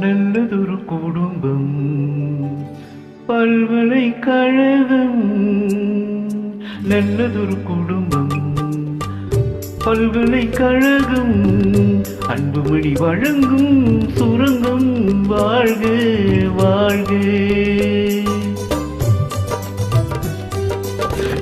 நல்லதொரு குடும்பம் பல்கலைக்கழகம் நல்லதொரு குடும்பம் பல்கலைக்கழகம் அன்புமணி வழங்கும் சுரங்கம் வாழ்க வாழ்க.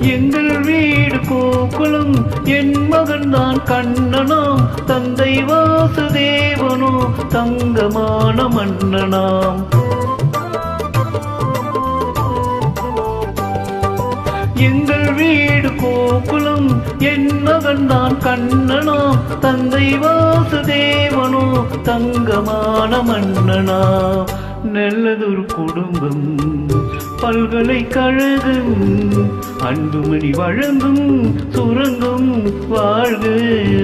எங்கள் வீடு கோகுலம். என் மகன் தான் கண்ணனாம். தந்தை வாசுதேவனோ தங்கமான மன்னனாம். எங்கள் வீடு கோகுலம். என் மகன் தான் கண்ணனோ தந்தை வாசுதேவனோ தங்கமான மன்னனா நல்லதொரு குடும்பம் பல்கலைக்கழகம் அன்புமணி வழங்கும் சுரங்கும் வாழ்க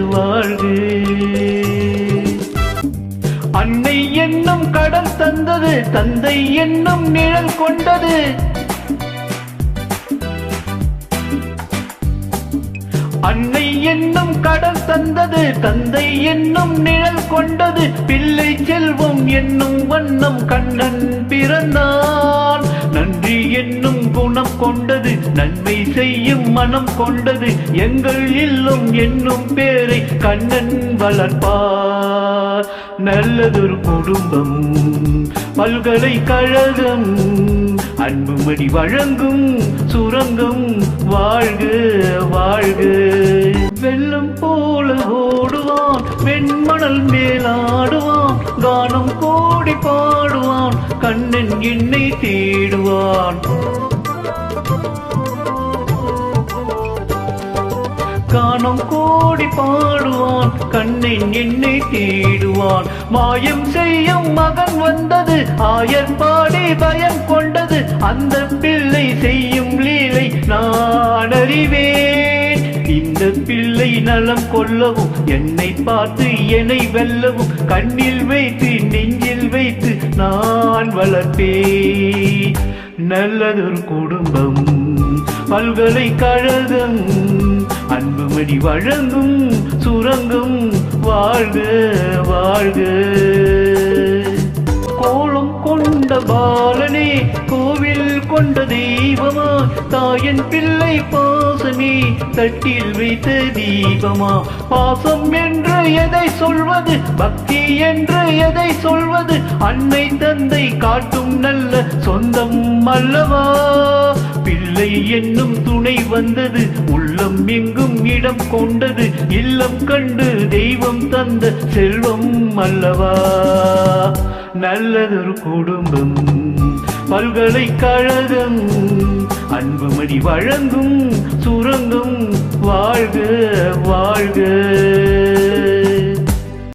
வாழ்க. அன்னை என்னும் கடல் தந்தது தந்தை என்னும் நிழல் கொண்டது கடல் தந்தது தந்தை என்னும் நிழல் கொண்டது பிள்ளை செல்வம் என்னும் வண்ணம் கண்ணன் பிறந்தான். நன்றி என்னும் குணம் கொண்டது நன்மை செய்யும் மனம் கொண்டது எங்கள் இல்லம் என்னும் பேரை கண்ணன் வளர்ப்பார். நல்லதொரு குடும்பம் பல்கலைக்கழகம் அன்புமணி வழங்கும் சுரங்கம் வாழ்க வாழ்க. மணல் மேலாடுவான் கானம் கோடி பாடுவான் கண்ணன் என்னை தேடுவான். கானம் கோடி பாடுவான் கண்ணன் என்னை தேடுவான். மாயம் செய்யும் மகன் வந்தது ஆயர் பாடி பயம் கொண்டது அந்த பிள்ளை செய்யும் லீலை நான் அறிவேன். பிள்ளை நலம் கொள்ளவும் என்னை பார்த்து என்னை வெல்லவும் கண்ணில் வைத்து நெஞ்சில் வைத்து நான் வளர்ப்பேன். நல்லதொரு குடும்பம் பல்கலைக்கழகம் அன்புமணி வழங்கும் சுரங்கும் வாழ்க வாழ்க. கொண்ட தெய்வமா? தாயன் பிள்ளை பாசமே தட்டில் வைத்த தீபமா? பாசம் என்று எதை சொல்வது? பக்தி என்று எதை சொல்வது? அன்னை தந்தை காட்டும் நல்ல சொந்தம் அல்லவா? பிள்ளை என்னும் துணை வந்தது உள்ளம் எங்கும் இடம் கொண்டது இல்லம் கண்டு தெய்வம் தந்த செல்வம் அல்லவா? நல்லதொரு குடும்பம். பல்கலைக்கழகம் அன்புமணி வழங்கும் சுரங்கம் வாழ்க வாழ்க.